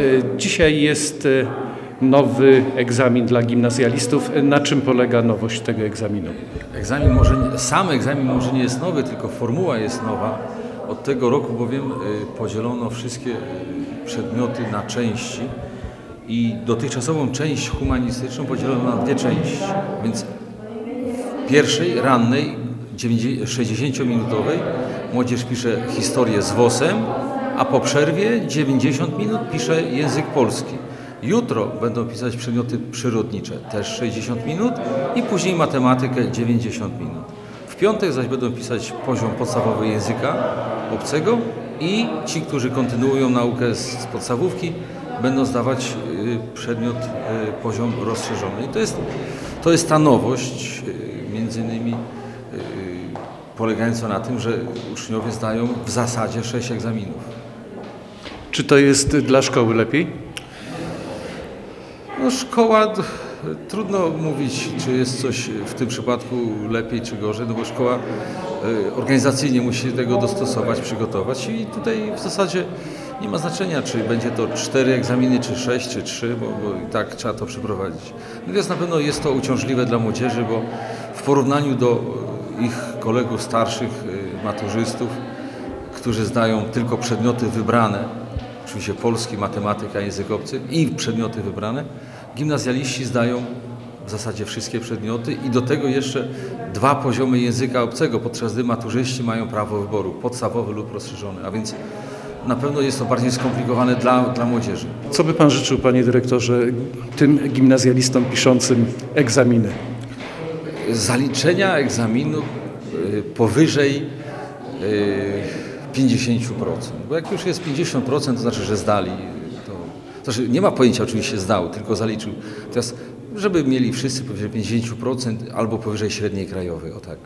y, dzisiaj jest y, nowy egzamin dla gimnazjalistów. Na czym polega nowość tego egzaminu? Egzamin może, sam egzamin może nie jest nowy, tylko formuła jest nowa. Od tego roku bowiem podzielono wszystkie przedmioty na części i dotychczasową część humanistyczną podzielono na dwie części. Więc w pierwszej, rannej, 60-minutowej młodzież pisze historię z WOS-em, a po przerwie 90 minut pisze język polski. Jutro będą pisać przedmioty przyrodnicze, też 60 minut i później matematykę 90 minut. W piątek zaś będą pisać poziom podstawowy języka obcego i ci, którzy kontynuują naukę z podstawówki, będą zdawać y, przedmiot y, poziom rozszerzony. I to jest, to jest ta nowość, y, między innymi polegająca na tym, że uczniowie zdają w zasadzie 6 egzaminów. Czy to jest dla szkoły lepiej? No szkoła, trudno mówić, czy jest coś w tym przypadku lepiej czy gorzej, no bo szkoła y, organizacyjnie musi tego dostosować, przygotować i tutaj w zasadzie nie ma znaczenia, czy będzie to cztery egzaminy, czy sześć, czy trzy, bo, bo i tak trzeba to przeprowadzić. Natomiast na pewno jest to uciążliwe dla młodzieży, bo w porównaniu do y, ich kolegów starszych, y, maturzystów, którzy zdają tylko przedmioty wybrane, oczywiście polski, matematyka, język obcy i przedmioty wybrane, gimnazjaliści zdają w zasadzie wszystkie przedmioty i do tego jeszcze dwa poziomy języka obcego, podczas gdy maturzyści mają prawo wyboru, podstawowy lub rozszerzony, a więc na pewno jest to bardziej skomplikowane dla, dla młodzieży. Co by Pan życzył, Panie Dyrektorze, tym gimnazjalistom piszącym egzaminy? zaliczenia egzaminu y, powyżej y, 50%. Bo jak już jest 50%, to znaczy, że zdali. To, to znaczy nie ma pojęcia oczywiście zdał, tylko zaliczył. Teraz, żeby mieli wszyscy powyżej 50% albo powyżej średniej krajowej, o tak.